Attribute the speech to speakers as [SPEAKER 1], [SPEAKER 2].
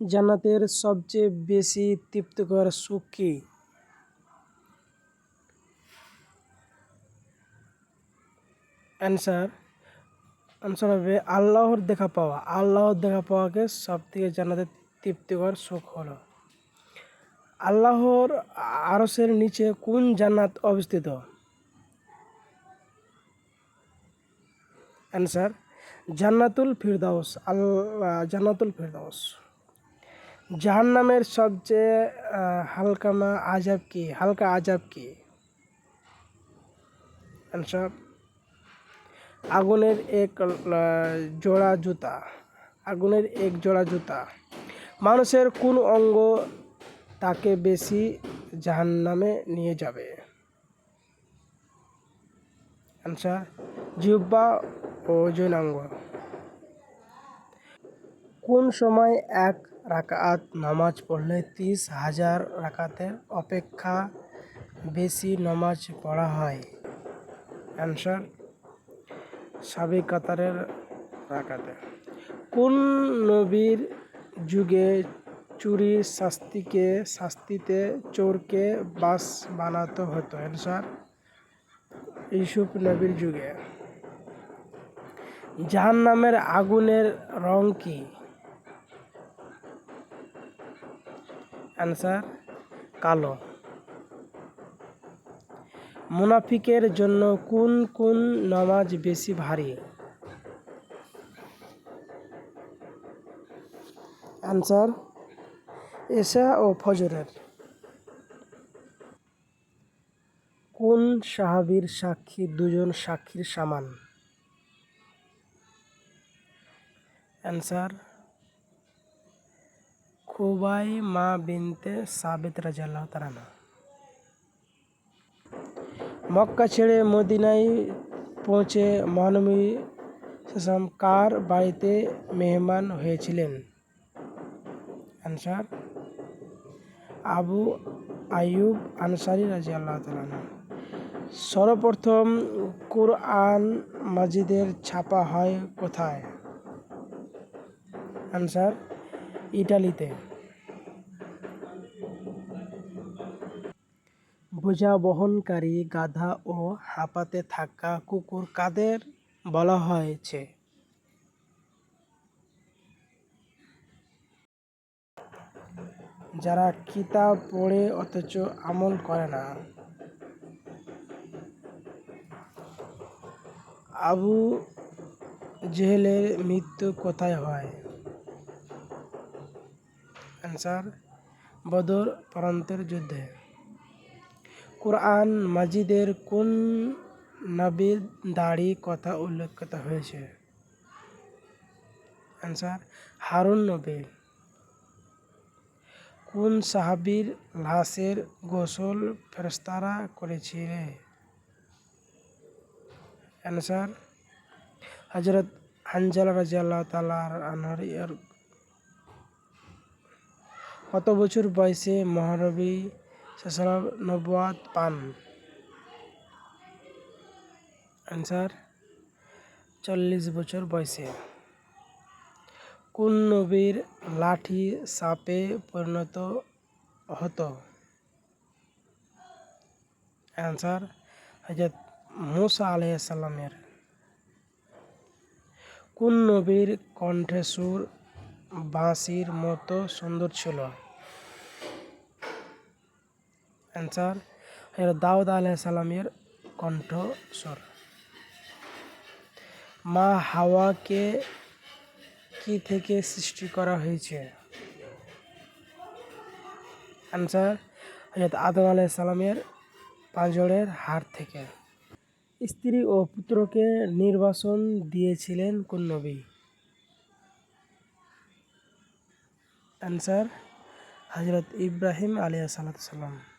[SPEAKER 1] জান্নাতের সবচেয়ে বেশি তৃপ্তিকর সুখ কি? অ্যান্সার অ্যান্সার হবে আল্লাহর দেখা পাওয়া। আল্লাহর দেখা পাওয়াকে সব থেকে জান্নাতের তৃপ্তিকর সুখ হলো। আল্লাহর আরসের নিচে কোন জান্নাত অবস্থিত? অ্যান্সার জান্নাতুল ফিরদাউস। আল্লাহ, জান্নাতুল ফিরদাউস। জাহান্নামের সবচেয়ে হালকামা আজাব কি? হালকা আজাব কি? আগুনের এক জোড়া জুতা। আগুনের এক জোড়া জুতা। মানুষের কোন অঙ্গ তাকে বেশি জাহান্নামে নিয়ে যাবে? অ্যান্সার জিহ্বা ও জৈনাঙ্গ। কোন সময় এক রাকাত নামাজ পড়লে তিরিশ হাজার রাকাতের অপেক্ষা বেশি নামাজ পড়া হয়? অ্যান্সার, সাবেক কাতারের রাকাতে। কোন নবীর যুগে চুরি শাস্তিকে, শাস্তিতে চোরকে বাস বানাতে হতো? অ্যান্সার, ইউসুফ নবীর যুগে। জাহান নামের আগুনের রং কি? অ্যান্সার কালো। মুনাফিকের জন্য কোন কোন নামাজ বেশি ভারী? অ্যান্সার এশা ও ফজরের। কোন সাহাবীর সাক্ষী দুজন সাক্ষীর সমান? অ্যান্সার খুবাই মা বিনতে সাবিত রাজাল্লাহ তারানা মক্কা ছেড়ে মদিনায় পৌঁছে মহানবী সাল্লাম কার বাড়িতে মেহমান হয়েছিলেন? আনসার, আবু আয়ুব আনসারি রাজি আল্লাহ তালানা সর্বপ্রথম কোরআন মাজিদের ছাপা হয় কোথায়? আনসার, ইটালিতে। বোঝা বহনকারী গাধা ও হাঁপাতে থাকা কুকুর কাদের বলা হয়েছে? যারা কিতাব পড়ে অথচ আমল করে না। আবু জেহেলের মৃত্যু কোথায় হয়? অ্যান্সার বদর প্রান্তের যুদ্ধে। কোরআন মাজিদের কোন নবীর দাড়ি কথা উল্লেখ করা হয়েছে? অ্যান্সার হারুন নবী কোন সাহাবীর লাশের গোসল ফেরেস্তারা করেছিল? অ্যান্সার হজরত হানজালা রাজি আল্লাহ তালার আনহার কত বছর বয়সে মহানবী নবাদ পান অ্যান্সার চল্লিশ বছর বয়সে। কোন নবীর লাঠি সাপে পরিণত হতো? অ্যান্সার হজরত মুসা আলাইসাল্লামের কোন নবীর কণ্ঠেসুর বাঁশির মতো সুন্দর ছিল? অ্যান্সার হজরত দাউদ আলাইসাল্লামের কণ্ঠস্বর। মা হাওয়াকে কি থেকে সৃষ্টি করা হয়েছে? অ্যান্সার হজরত আদম আলাইসাল্লামের পাঁজরের হাড় থেকে। স্ত্রী ও পুত্রকে নির্বাসন দিয়েছিলেন কোন নবী অ্যান্সার হজরত ইব্রাহিম আলিয়া সাল্লাম